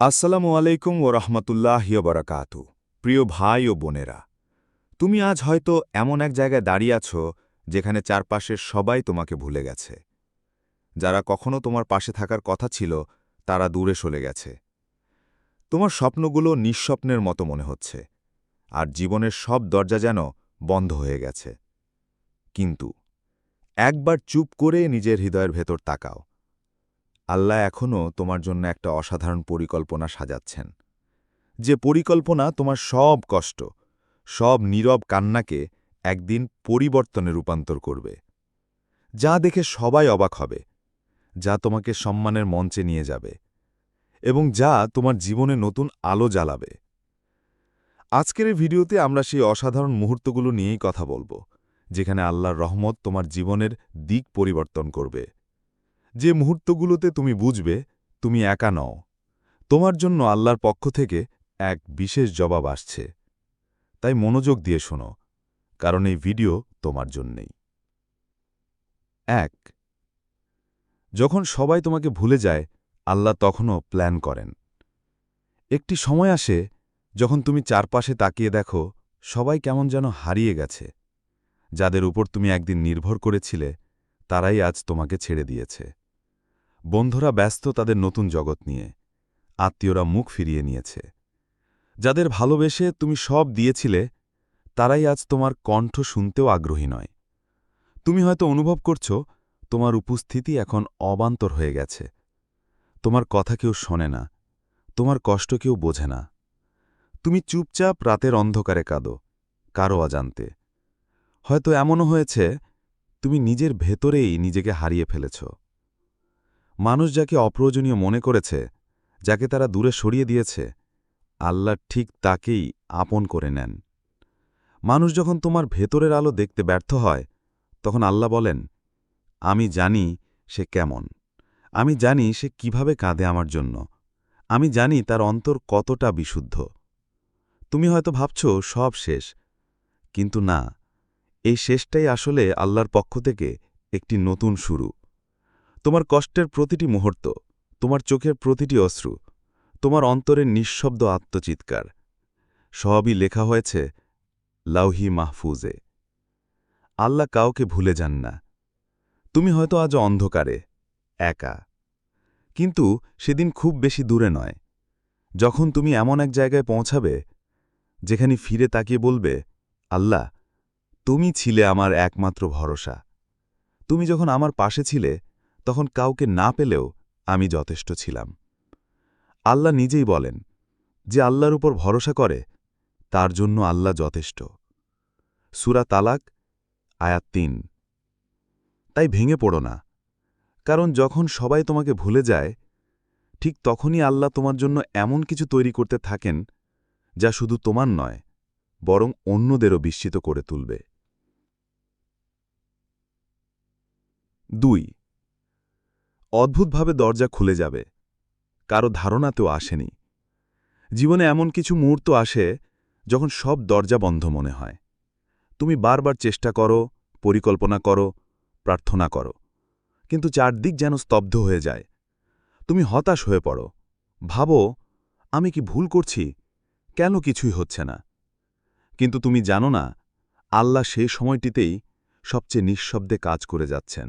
আসসালামু আলাইকুম ও রহমতুল্লাহ বারাকাতু। প্রিয় ভাই ও বোনেরা, তুমি আজ হয়তো এমন এক জায়গায় দাঁড়িয়ে আছো যেখানে চারপাশের সবাই তোমাকে ভুলে গেছে। যারা কখনো তোমার পাশে থাকার কথা ছিল, তারা দূরে সরে গেছে। তোমার স্বপ্নগুলো নিঃস্বপ্নের মতো মনে হচ্ছে, আর জীবনের সব দরজা যেন বন্ধ হয়ে গেছে। কিন্তু, একবার চুপ করে নিজের হৃদয়ের ভেতর তাকাও। আল্লাহ এখনও তোমার জন্য একটা অসাধারণ পরিকল্পনা সাজাচ্ছেন। যে পরিকল্পনা তোমার সব কষ্ট, সব নীরব কান্নাকে একদিন পরিবর্তনে রূপান্তর করবে। যা দেখে সবাই অবাক হবে, যা তোমাকে সম্মানের মঞ্চে নিয়ে যাবে এবং যা তোমার জীবনে নতুন আলো জ্বালাবে। আজকের ভিডিওতে আমরা সেই অসাধারণ মুহূর্তগুলো নিয়েই কথা বলব, যেখানে আল্লাহর রহমত তোমার জীবনের দিক পরিবর্তন করবে। যে মুহূর্তগুলোতে তুমি বুঝবে, তুমি একা নও। তোমার জন্য আল্লাহর পক্ষ থেকে এক বিশেষ জবাব আসছে। তাই মনোযোগ দিয়ে শোনো, কারণ এই ভিডিও তোমার জন্যেই। এক, যখন সবাই তোমাকে ভুলে যায়, আল্লাহ তখনও প্ল্যান করেন। একটি সময় আসে, যখন তুমি চারপাশে তাকিয়ে দেখো, সবাই কেমন যেন হারিয়ে গেছে। যাদের উপর তুমি একদিন নির্ভর করেছিলে, তারাই আজ তোমাকে ছেড়ে দিয়েছে। বন্ধুরা ব্যস্ত তাদের নতুন জগৎ নিয়ে। আত্মীয়রা মুখ ফিরিয়ে নিয়েছে। যাদের ভালোবেসে তুমি সব দিয়েছিলে, তারাই আজ তোমার কণ্ঠ শুনতেও আগ্রহী নয়। তুমি হয়তো অনুভব করছ, তোমার উপস্থিতি এখন অবান্তর হয়ে গেছে। তোমার কথা কেউ শোনে না, তোমার কষ্ট কেউ বোঝে না। তুমি চুপচাপ রাতের অন্ধকারে কাঁদো, কারও অজান্তে। হয়তো এমনও হয়েছে, তুমি নিজের ভেতরেই নিজেকে হারিয়ে ফেলেছ। মানুষ যাকে অপ্রয়োজনীয় মনে করেছে, যাকে তারা দূরে সরিয়ে দিয়েছে, আল্লাহ ঠিক তাকেই আপন করে নেন। মানুষ যখন তোমার ভেতরের আলো দেখতে ব্যর্থ হয়, তখন আল্লাহ বলেন, আমি জানি সে কেমন। আমি জানি সে কীভাবে কাঁদে আমার জন্য। আমি জানি তার অন্তর কতটা বিশুদ্ধ। তুমি হয়তো ভাবছ, সব শেষ। কিন্তু না, এই শেষটাই আসলে আল্লাহর পক্ষ থেকে একটি নতুন শুরু। তোমার কষ্টের প্রতিটি মুহূর্ত, তোমার চোখের প্রতিটি অশ্রু, তোমার অন্তরের নিঃশব্দ আত্মচিৎকার, সবই লেখা হয়েছে লাউহি মাহফুজে। আল্লাহ কাউকে ভুলে যান না। তুমি হয়তো আজ অন্ধকারে, একা। কিন্তু সেদিন খুব বেশি দূরে নয়। যখন তুমি এমন এক জায়গায় পৌঁছাবে, যেখানে ফিরে তাকিয়ে বলবে, আল্লাহ, তুমি ছিলে আমার একমাত্র ভরসা। তুমি যখন আমার পাশে ছিলে তখন কাউকে না পেলেও আমি যথেষ্ট ছিলাম। আল্লাহ নিজেই বলেন, যে আল্লাহর উপর ভরসা করে, তার জন্য আল্লাহ যথেষ্ট। সুরা তালাক, আয়াত তিন। তাই ভেঙে পড়ো না, কারণ যখন সবাই তোমাকে ভুলে যায়, ঠিক তখনই আল্লাহ তোমার জন্য এমন কিছু তৈরি করতে থাকেন, যা শুধু তোমার নয়, বরং অন্যদেরও বিস্মিত করে তুলবে। দুই অদ্ভুতভাবে দরজা খুলে যাবে। কারও ধারণাতেও আসেনি। জীবনে এমন কিছু মুহূর্ত আসে যখন সব দরজা বন্ধ মনে হয়। তুমি বারবার চেষ্টা করো, পরিকল্পনা করো, প্রার্থনা করো, কিন্তু চারদিক যেন স্তব্ধ হয়ে যায়। তুমি হতাশ হয়ে পড়ো। ভাবো, আমি কি ভুল করছি? কেন কিছুই হচ্ছে না? কিন্তু তুমি জানো না, আল্লাহ সেই সময়টিতেই সবচেয়ে নিঃশব্দে কাজ করে যাচ্ছেন।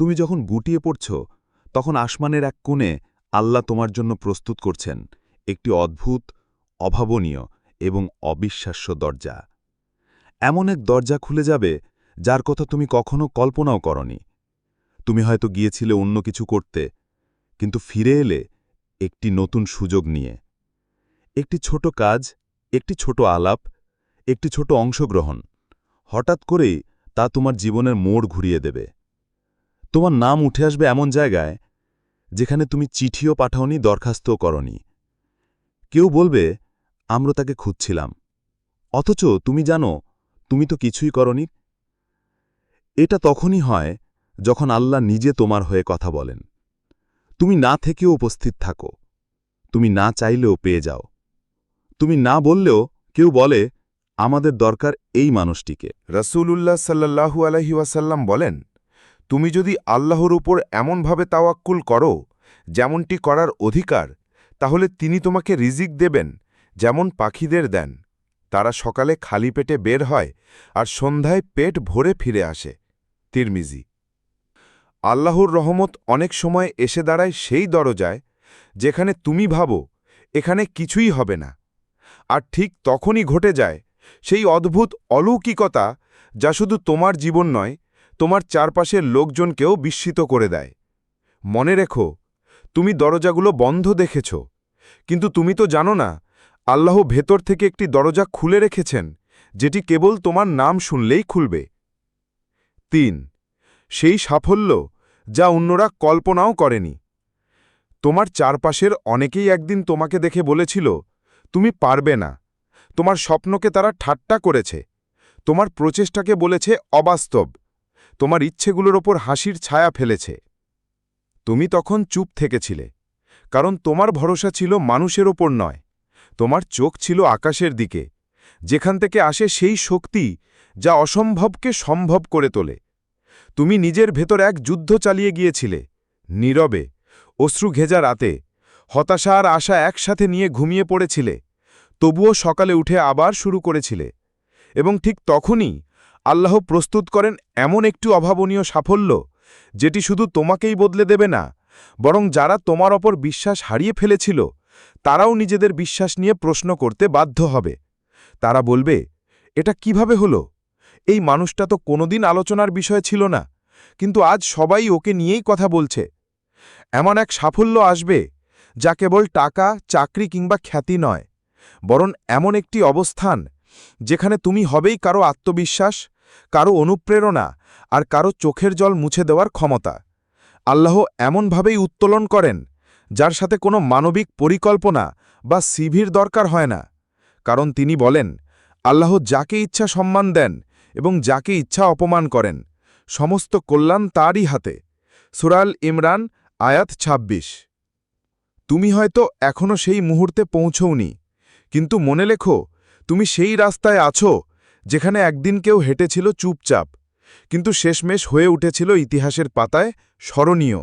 তুমি যখন গুটিয়ে পড়ছ, তখন আসমানের এক কোণে আল্লাহ তোমার জন্য প্রস্তুত করছেন, একটি অদ্ভুত, অভাবনীয় এবং অবিশ্বাস্য দরজা। এমন এক দরজা খুলে যাবে, যার কথা তুমি কখনো কল্পনাও করনি। তুমি হয়তো গিয়েছিলে অন্য কিছু করতে, কিন্তু ফিরে এলে একটি নতুন সুযোগ নিয়ে। একটি ছোট কাজ, একটি ছোট আলাপ, একটি ছোট অংশগ্রহণ, হঠাৎ করেই তা তোমার জীবনের মোড় ঘুরিয়ে দেবে। তোমার নাম উঠে আসবে এমন জায়গায় যেখানে তুমি চিঠিও পাঠাওনি, দরখাস্তও করনি। কেউ বলবে, আমরা তাকে খুঁজছিলাম। অথচ তুমি জানো, তুমি তো কিছুই করনি। এটা তখনই হয় যখন আল্লাহ নিজে তোমার হয়ে কথা বলেন। তুমি না থেকেও উপস্থিত থাকো। তুমি না চাইলেও পেয়ে যাও। তুমি না বললেও কেউ বলে, আমাদের দরকার এই মানুষটিকে। রসুলুল্লাহ সাল্লাহু আলহি ওয়াসাল্লাম বলেন তুমি যদি আল্লাহর উপর এমনভাবে তাওয়াক্কুল করো, যেমনটি করার অধিকার, তাহলে তিনি তোমাকে রিজিক দেবেন, যেমন পাখিদের দেন। তারা সকালে খালি পেটে বের হয় আর সন্ধ্যায় পেট ভরে ফিরে আসে। তিরমিজি। আল্লাহর রহমত অনেক সময় এসে দাঁড়ায় সেই দরজায়, যেখানে তুমি ভাবো, এখানে কিছুই হবে না। আর ঠিক তখনই ঘটে যায় সেই অদ্ভুত অলৌকিকতা, যা শুধু তোমার জীবন নয় তোমার চারপাশের লোকজনকেও বিস্মিত করে দেয়। মনে রেখো, তুমি দরজাগুলো বন্ধ দেখেছ, কিন্তু তুমি তো জানো না, আল্লাহ ভেতর থেকে একটি দরজা খুলে রেখেছেন, যেটি কেবল তোমার নাম শুনলেই খুলবে। তিন, সেই সাফল্য যা অন্যরা কল্পনাও করেনি। তোমার চারপাশের অনেকেই একদিন তোমাকে দেখে বলেছিল, তুমি পারবে না। তোমার স্বপ্নকে তারা ঠাট্টা করেছে। তোমার প্রচেষ্টাকে বলেছে অবাস্তব। তোমার ইচ্ছেগুলোর ওপর হাসির ছায়া ফেলেছে। তুমি তখন চুপ থেকেছিলে, কারণ তোমার ভরসা ছিল মানুষের ওপর নয়, তোমার চোখ ছিল আকাশের দিকে, যেখান থেকে আসে সেই শক্তি যা অসম্ভবকে সম্ভব করে তোলে। তুমি নিজের ভেতর এক যুদ্ধ চালিয়ে গিয়েছিলে, নীরবে, অশ্রু ঘেজা রাতে, হতাশা আর আশা একসাথে নিয়ে ঘুমিয়ে পড়েছিলে, তবুও সকালে উঠে আবার শুরু করেছিলে, এবং ঠিক তখনই আল্লাহ প্রস্তুত করেন এমন একটু অভাবনীয় সাফল্য, যেটি শুধু তোমাকেই বদলে দেবে না, বরং যারা তোমার ওপর বিশ্বাস হারিয়ে ফেলেছিল, তারাও নিজেদের বিশ্বাস নিয়ে প্রশ্ন করতে বাধ্য হবে। তারা বলবে, এটা কীভাবে হলো? এই মানুষটা তো কোনোদিন আলোচনার বিষয় ছিল না, কিন্তু আজ সবাই ওকে নিয়েই কথা বলছে। এমন এক সাফল্য আসবে, যা কেবল টাকা, চাকরি কিংবা খ্যাতি নয়, বরং এমন একটি অবস্থান যেখানে তুমি হবেই কারও আত্মবিশ্বাস, কারও অনুপ্রেরণা আর কারও চোখের জল মুছে দেওয়ার ক্ষমতা। আল্লাহ এমনভাবেই উত্তোলন করেন, যার সাথে কোনো মানবিক পরিকল্পনা বা সিভির দরকার হয় না। কারণ তিনি বলেন, আল্লাহ যাকে ইচ্ছা সম্মান দেন এবং যাকে ইচ্ছা অপমান করেন, সমস্ত কল্যাণ তারই হাতে। সুরাল ইমরান, আয়াত ২৬ তুমি হয়তো এখনও সেই মুহূর্তে পৌঁছওনি, কিন্তু মনে লেখো তুমি সেই রাস্তায় আছো যেখানে একদিন কেউ হেঁটেছিল চুপচাপ, কিন্তু শেষমেশ হয়ে উঠেছিল ইতিহাসের পাতায় স্মরণীয়।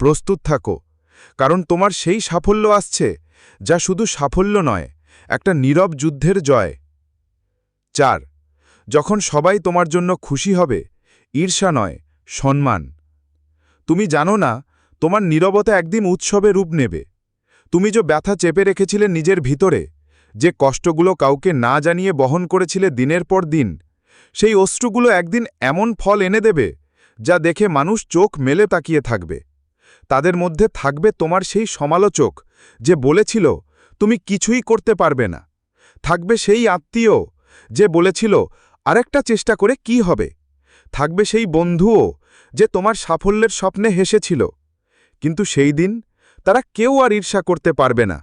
প্রস্তুত থাকো, কারণ তোমার সেই সাফল্য আসছে, যা শুধু সাফল্য নয়, একটা নীরব যুদ্ধের জয়। চার, যখন সবাই তোমার জন্য খুশি হবে, ঈর্ষা নয়, সম্মান। তুমি জানো না, তোমার নীরবতা একদিন উৎসবে রূপ নেবে। তুমি যে ব্যথা চেপে রেখেছিলে নিজের ভিতরে যে কষ্টগুলো কাউকে না জানিয়ে বহন করেছিলে দিনের পর দিন, সেই অশ্রুগুলো একদিন এমন ফল এনে দেবে, যা দেখে মানুষ চোখ মেলে তাকিয়ে থাকবে। তাদের মধ্যে থাকবে তোমার সেই সমালোচক, যে বলেছিল, তুমি কিছুই করতে পারবে না। থাকবে সেই আত্মীয়, যে বলেছিল, আরেকটা চেষ্টা করে কি হবে? থাকবে সেই বন্ধুও, যে তোমার সাফল্যের স্বপ্নে হেসেছিল। কিন্তু সেই দিন তারা কেউ আর ঈর্ষা করতে পারবে না।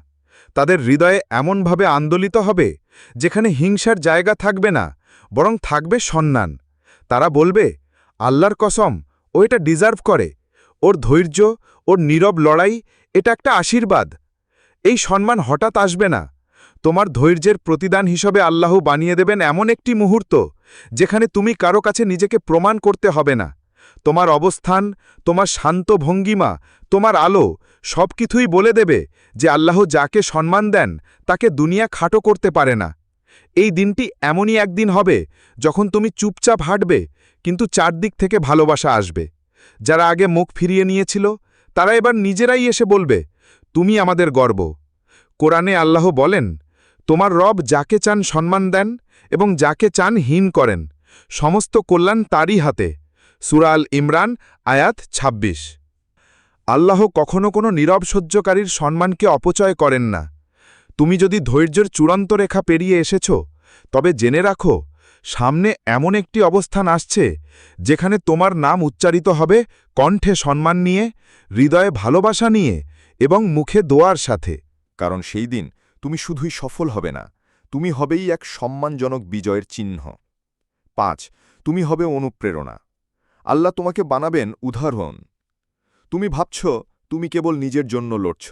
তাদের হৃদয়ে এমনভাবে আন্দোলিত হবে, যেখানে হিংসার জায়গা থাকবে না, বরং থাকবে সম্মান তারা বলবে, আল্লাহর কসম, ও এটা ডিজার্ভ করে। ওর ধৈর্য, ওর নীরব লড়াই, এটা একটা আশীর্বাদ। এই সম্মান হঠাৎ আসবে না। তোমার ধৈর্যের প্রতিদান হিসেবে আল্লাহ বানিয়ে দেবেন এমন একটি মুহূর্ত, যেখানে তুমি কারও কাছে নিজেকে প্রমাণ করতে হবে না। তোমার অবস্থান, তোমার শান্ত ভঙ্গিমা, তোমার আলো সব কিছুই বলে দেবে যে আল্লাহ যাকে সম্মান দেন, তাকে দুনিয়া খাটো করতে পারে না। এই দিনটি এমনই একদিন হবে যখন তুমি চুপচাপ হাঁটবে, কিন্তু চারদিক থেকে ভালোবাসা আসবে। যারা আগে মুখ ফিরিয়ে নিয়েছিল, তারা এবার নিজেরাই এসে বলবে, তুমি আমাদের গর্ব। কোরআনে আল্লাহ বলেন, তোমার রব যাকে চান সম্মান দেন এবং যাকে চান হীন করেন। সমস্ত কল্যাণ তারই হাতে। সুরাল ইমরান, আয়াত ২৬ আল্লাহ কখনো কোনো নীরব সহ্যকারীর সম্মানকে অপচয় করেন না। তুমি যদি ধৈর্যের চূড়ান্ত রেখা পেরিয়ে এসেছ, তবে জেনে রাখো, সামনে এমন একটি অবস্থান আসছে, যেখানে তোমার নাম উচ্চারিত হবে কণ্ঠে সম্মান নিয়ে, হৃদয়ে ভালোবাসা নিয়ে এবং মুখে দোয়ার সাথে। কারণ সেই দিন তুমি শুধুই সফল হবে না, তুমি হবেই এক সম্মানজনক বিজয়ের চিহ্ন। পাঁচ, তুমি হবে অনুপ্রেরণা। আল্লাহ তোমাকে বানাবেন উদাহরণ তুমি ভাবছ, তুমি কেবল নিজের জন্য লড়ছ।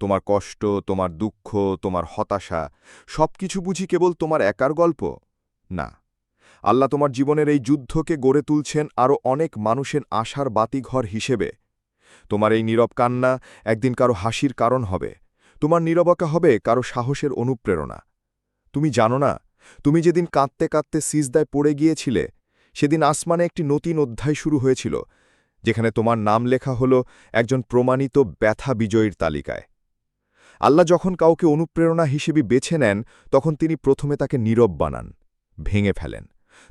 তোমার কষ্ট, তোমার দুঃখ, তোমার হতাশা সব কিছু বুঝি কেবল তোমার একার গল্প? না। আল্লাহ তোমার জীবনের এই যুদ্ধকে গড়ে তুলছেন আরও অনেক মানুষের আশার বাতিঘর হিসেবে। তোমার এই নীরব কান্না একদিন কারও হাসির কারণ হবে। তোমার নীরবকা হবে কারও সাহসের অনুপ্রেরণা। তুমি জানো না, তুমি যেদিন কাঁদতে কাঁদতে সিজদায় পড়ে গিয়েছিলে সেদিন আসমানে একটি নতুন অধ্যায় শুরু হয়েছিল, যেখানে তোমার নাম লেখা হল একজন প্রমাণিত ব্যথা বিজয়ীর তালিকায়। আল্লাহ যখন কাউকে অনুপ্রেরণা হিসেবে বেছে নেন, তখন তিনি প্রথমে তাকে নীরব বানান, ভেঙে ফেলেন,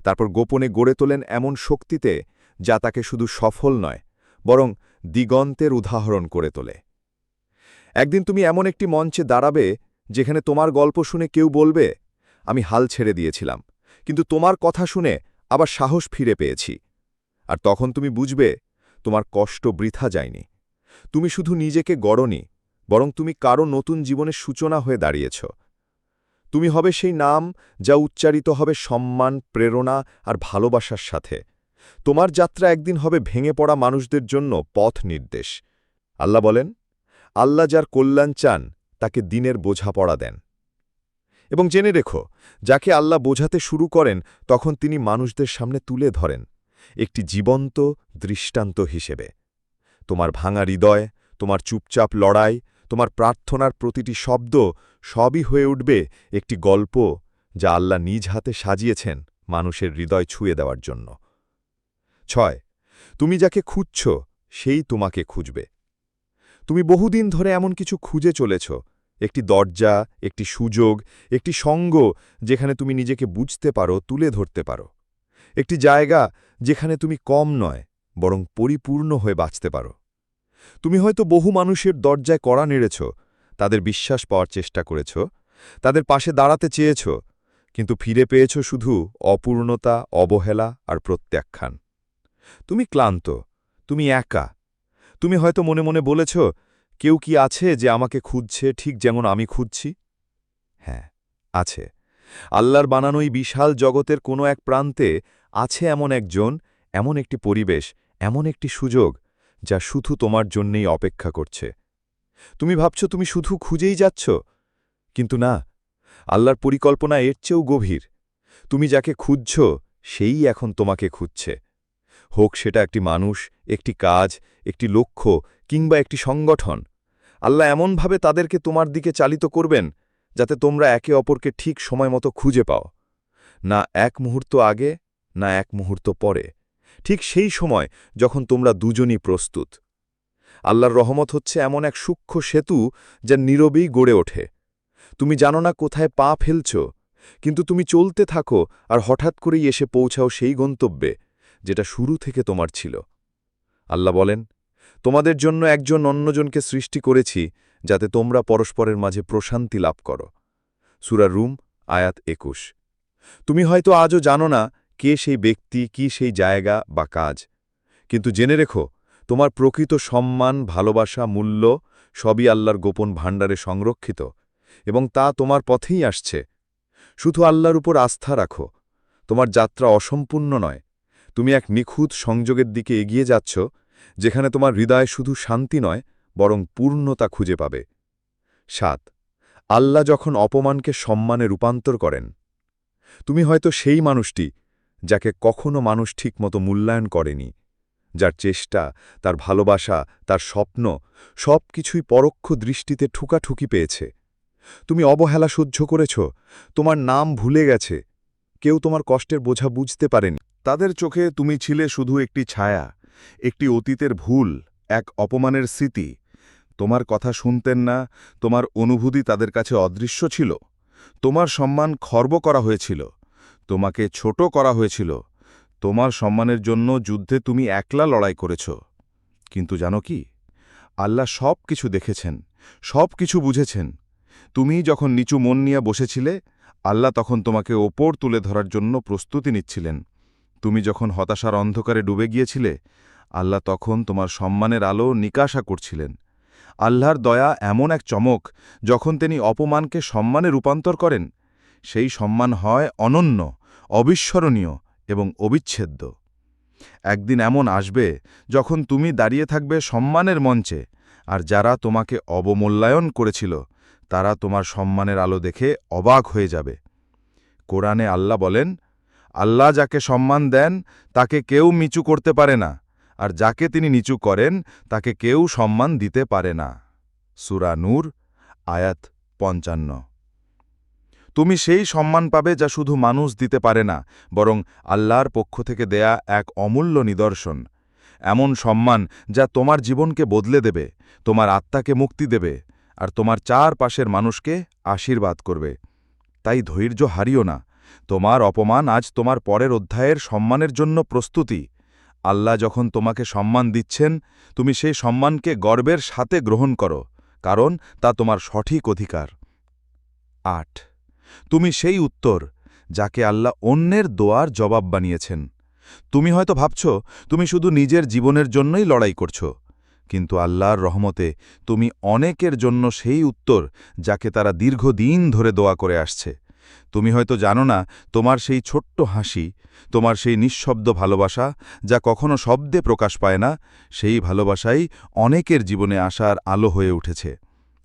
তারপর গোপনে গড়ে তোলেন এমন শক্তিতে যা তাকে শুধু সফল নয়, বরং দিগন্তের উদাহরণ করে তোলে। একদিন তুমি এমন একটি মঞ্চে দাঁড়াবে, যেখানে তোমার গল্প শুনে কেউ বলবে, আমি হাল ছেড়ে দিয়েছিলাম, কিন্তু তোমার কথা শুনে আবার সাহস ফিরে পেয়েছি। আর তখন তুমি বুঝবে, তোমার কষ্ট বৃথা যায়নি। তুমি শুধু নিজেকে গড়নি, বরং তুমি কারও নতুন জীবনের সূচনা হয়ে দাঁড়িয়েছ। তুমি হবে সেই নাম যা উচ্চারিত হবে সম্মান, প্রেরণা আর ভালোবাসার সাথে। তোমার যাত্রা একদিন হবে ভেঙে পড়া মানুষদের জন্য পথ নির্দেশ। আল্লাহ বলেন, আল্লাহ যার কল্যাণ চান, তাকে দিনের বোঝাপড়া দেন। এবং জেনে রেখো, যাকে আল্লাহ বোঝাতে শুরু করেন, তখন তিনি মানুষদের সামনে তুলে ধরেন, একটি জীবন্ত, দৃষ্টান্ত হিসেবে। তোমার ভাঙা হৃদয়, তোমার চুপচাপ লড়াই, তোমার প্রার্থনার প্রতিটি শব্দ সবই হয়ে উঠবে একটি গল্প যা আল্লাহ নিজ হাতে সাজিয়েছেন মানুষের হৃদয় ছুঁয়ে দেওয়ার জন্য। ছয়, তুমি যাকে খুঁজছ, সেই তোমাকে খুঁজবে। তুমি বহুদিন ধরে এমন কিছু খুঁজে চলেছ একটি দরজা, একটি সুযোগ, একটি সঙ্গ যেখানে তুমি নিজেকে বুঝতে পারো, তুলে ধরতে পারো। একটি জায়গা যেখানে তুমি কম নয়, বরং পরিপূর্ণ হয়ে বাঁচতে পারো। তুমি হয়তো বহু মানুষের দরজায় কড়া নেড়েছ, তাদের বিশ্বাস পাওয়ার চেষ্টা করেছ, তাদের পাশে দাঁড়াতে চেয়েছ, কিন্তু ফিরে পেয়েছ শুধু অপূর্ণতা, অবহেলা আর প্রত্যাখ্যান। তুমি ক্লান্ত, তুমি একা। তুমি হয়তো মনে মনে বলেছ কেউ কি আছে যে আমাকে খুঁজছে ঠিক যেমন আমি খুঁজছি? হ্যাঁ আছে। আল্লাহর বানানোই বিশাল জগতের কোনো এক প্রান্তে আছে এমন একজন, এমন একটি পরিবেশ, এমন একটি সুযোগ, যা শুধু তোমার জন্যেই অপেক্ষা করছে। তুমি ভাবছ তুমি শুধু খুঁজেই যাচ্ছ? কিন্তু না, আল্লাহর পরিকল্পনা এর চেয়েও গভীর। তুমি যাকে খুঁজছ, সেই এখন তোমাকে খুঁজছে। হোক সেটা একটি মানুষ, একটি কাজ, একটি লক্ষ্য কিংবা একটি সংগঠন। আল্লাহ এমনভাবে তাদেরকে তোমার দিকে চালিত করবেন, যাতে তোমরা একে অপরকে ঠিক সময় মতো খুঁজে পাও। না এক মুহূর্ত আগে, না এক মুহূর্ত পরে। ঠিক সেই সময় যখন তোমরা দুজনই প্রস্তুত। আল্লাহর রহমত হচ্ছে এমন এক সূক্ষ্ম সেতু যা নীরবেই গড়ে ওঠে। তুমি জানো না কোথায় পা ফেলছ, কিন্তু তুমি চলতে থাকো আর হঠাৎ করেই এসে পৌঁছাও সেই গন্তব্যে, যেটা শুরু থেকে তোমার ছিল। আল্লাহ বলেন তোমাদের জন্য একজন অন্যজনকে সৃষ্টি করেছি, যাতে তোমরা পরস্পরের মাঝে প্রশান্তি লাভ করো। সুরা রুম, আয়াত একুশ। তুমি হয়তো আজও জানো না কে সেই ব্যক্তি, কি সেই জায়গা বা কাজ। কিন্তু জেনে রেখো, তোমার প্রকৃত সম্মান, ভালোবাসা, মূল্য সবই আল্লাহর গোপন ভাণ্ডারে সংরক্ষিত, এবং তা তোমার পথেই আসছে। শুধু আল্লাহর উপর আস্থা রাখো, তোমার যাত্রা অসম্পূর্ণ নয়। তুমি এক নিখুঁত সংযোগের দিকে এগিয়ে যাচ্ছ যেখানে তোমার হৃদয় শুধু শান্তি নয়, বরং পূর্ণতা খুঁজে পাবে। সাত, আল্লাহ যখন অপমানকে সম্মানে রূপান্তর করেন, তুমি হয়তো সেই মানুষটি যাকে কখনো মানুষ ঠিকমতো মূল্যায়ন করেনি, যার চেষ্টা, তার ভালোবাসা, তার স্বপ্ন সব কিছুই পরোক্ষ দৃষ্টিতে ঠুকাঠুকি পেয়েছে। তুমি অবহেলা সহ্য করেছ, তোমার নাম ভুলে গেছে, কেউ তোমার কষ্টের বোঝা বুঝতে পারেনি। তাদের চোখে তুমি ছিলে শুধু একটি ছায়া একটি অতীতের ভুল, এক অপমানের স্মৃতি। তোমার কথা শুনতেন না, তোমার অনুভূতি তাদের কাছে অদৃশ্য ছিল। তোমার সম্মান খর্ব করা হয়েছিল। তোমাকে ছোট করা হয়েছিল। তোমার সম্মানের জন্য যুদ্ধে তুমি একলা লড়াই করেছ। কিন্তু জানো কি? আল্লাহ সব কিছু দেখেছেন, সব কিছু বুঝেছেন। তুমি যখন নিচু মন নিয়ে বসেছিলে, আল্লাহ তখন তোমাকে ওপর তুলে ধরার জন্য প্রস্তুতি নিচ্ছিলেন। তুমি যখন হতাশার অন্ধকারে ডুবে গিয়েছিলে, আল্লাহ তখন তোমার সম্মানের আলো নিকাশা করছিলেন। আল্লাহর দয়া এমন এক চমক, যখন তিনি অপমানকে সম্মানে রূপান্তর করেন। সেই সম্মান হয় অনন্য, অবিস্মরণীয় এবং অবিচ্ছেদ্য। একদিন এমন আসবে, যখন তুমি দাঁড়িয়ে থাকবে সম্মানের মঞ্চে, আর যারা তোমাকে অবমূল্যায়ন করেছিল, তারা তোমার সম্মানের আলো দেখে অবাক হয়ে যাবে। কোরআনে আল্লাহ বলেন আল্লাহ যাকে সম্মান দেন, তাকে কেউ নিচু করতে পারে না, আর যাকে তিনি নিচু করেন, তাকে কেউ সম্মান দিতে পারে না। সুরা নূর, আয়াত পঞ্চান্ন। তুমি সেই সম্মান পাবে যা শুধু মানুষ দিতে পারে না, বরং আল্লাহর পক্ষ থেকে দেয়া এক অমূল্য নিদর্শন। এমন সম্মান যা তোমার জীবনকে বদলে দেবে, তোমার আত্মাকে মুক্তি দেবে, আর তোমার চার পাশের মানুষকে আশীর্বাদ করবে। তাই ধৈর্য হারিও না তোমার অপমান আজ তোমার পরের অধ্যায়ের সম্মানের জন্য প্রস্তুতি। আল্লাহ যখন তোমাকে সম্মান দিচ্ছেন, তুমি সেই সম্মানকে গর্বের সাথে গ্রহণ করো, কারণ তা তোমার সঠিক অধিকার। আট। তুমি সেই উত্তর, যাকে আল্লাহ অন্যের দোয়ার জবাব বানিয়েছেন। তুমি হয়তো ভাবছ, তুমি শুধু নিজের জীবনের জন্যই লড়াই করছ, কিন্তু আল্লাহর রহমতে তুমি অনেকের জন্য সেই উত্তর, যাকে তারা দীর্ঘদিন ধরে দোয়া করে আসছে। তুমি হয়তো জানো না, তোমার সেই ছোট্ট হাসি, তোমার সেই নিঃশব্দ ভালোবাসা, যা কখনো শব্দে প্রকাশ পায় না, সেই ভালোবাসাই অনেকের জীবনে আসার আলো হয়ে উঠেছে।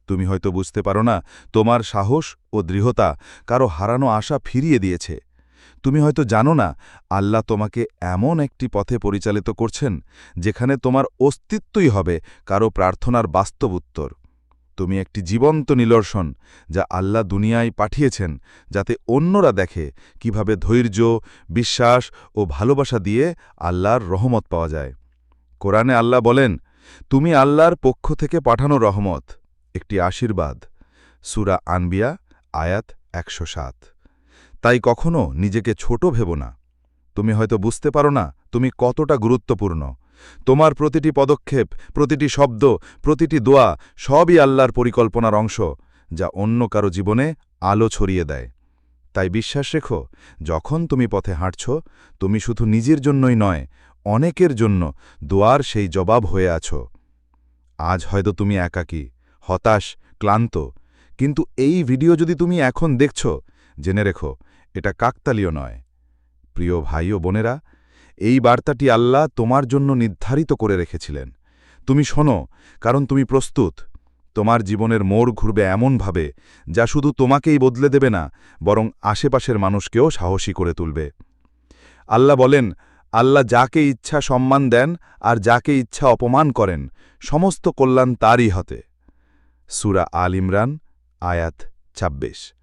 তুমি হয়তো বুঝতে পারো না, তোমার সাহস ও দৃঢ়তা কারও হারানো আশা ফিরিয়ে দিয়েছে। তুমি হয়তো জানো না, আল্লাহ তোমাকে এমন একটি পথে পরিচালিত করছেন, যেখানে তোমার অস্তিত্বই হবে কারও প্রার্থনার বাস্তব উত্তর। তুমি একটি জীবন্ত নিদর্শন যা আল্লাহ দুনিয়ায় পাঠিয়েছেন যাতে অন্যরা দেখে কীভাবে ধৈর্য, বিশ্বাস ও ভালোবাসা দিয়ে আল্লাহর রহমত পাওয়া যায়। কোরআনে আল্লাহ বলেন, তুমি আল্লাহর পক্ষ থেকে পাঠানো রহমত। একটি আশীর্বাদ। সুরা আনবিয়া, আয়াত একশো সাত। তাই কখনো নিজেকে ছোট ভেব না। তুমি হয়তো বুঝতে পারো না তুমি কতটা গুরুত্বপূর্ণ। তোমার প্রতিটি পদক্ষেপ, প্রতিটি শব্দ, প্রতিটি দোয়া সবই আল্লাহর পরিকল্পনার অংশ, যা অন্য কারও জীবনে আলো ছড়িয়ে দেয়। তাই বিশ্বাস রেখো, যখন তুমি পথে হাঁটছ, তুমি শুধু নিজের জন্যই নয়, অনেকের জন্য দোয়ার সেই জবাব হয়ে আছো। আজ হয়তো তুমি একাকী, হতাশ, ক্লান্ত, কিন্তু এই ভিডিও যদি তুমি এখন দেখছ, জেনে রেখো, এটা কাকতালীয় নয়। প্রিয় ভাই ও বোনেরা এই বার্তাটি আল্লাহ তোমার জন্য নির্ধারিত করে রেখেছিলেন। তুমি শোনো, কারণ তুমি প্রস্তুত। তোমার জীবনের মোড় ঘুরবে এমনভাবে, যা শুধু তোমাকেই বদলে দেবে না, বরং আশেপাশের মানুষকেও সাহসী করে তুলবে। আল্লাহ বলেন, আল্লাহ যাকে ইচ্ছা সম্মান দেন আর যাকে ইচ্ছা অপমান করেন, সমস্ত কল্যাণ তারই হতে। সুরা আল ইমরান, আয়াত ২৬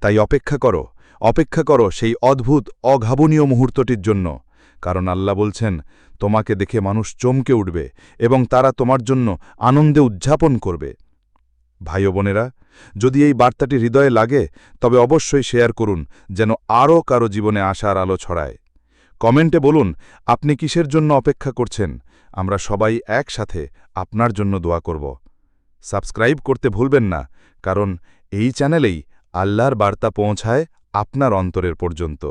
তাই অপেক্ষা করো অপেক্ষা করো সেই অদ্ভুত অঘাবনীয় মুহূর্তটির জন্য। কারণ আল্লাহ বলছেন, তোমাকে দেখে মানুষ চমকে উঠবে এবং তারা তোমার জন্য আনন্দে উদযাপন করবে। ভাই বোনেরা, যদি এই বার্তাটি হৃদয়ে লাগে, তবে অবশ্যই শেয়ার করুন, যেন আরও কারও জীবনে আসার আলো ছড়ায়। কমেন্টে বলুন, আপনি কিসের জন্য অপেক্ষা করছেন? আমরা সবাই একসাথে আপনার জন্য দোয়া করব। সাবস্ক্রাইব করতে ভুলবেন না, কারণ এই চ্যানেলেই আল্লাহর বার্তা পৌঁছায় আপনার অন্তরের পর্যন্ত।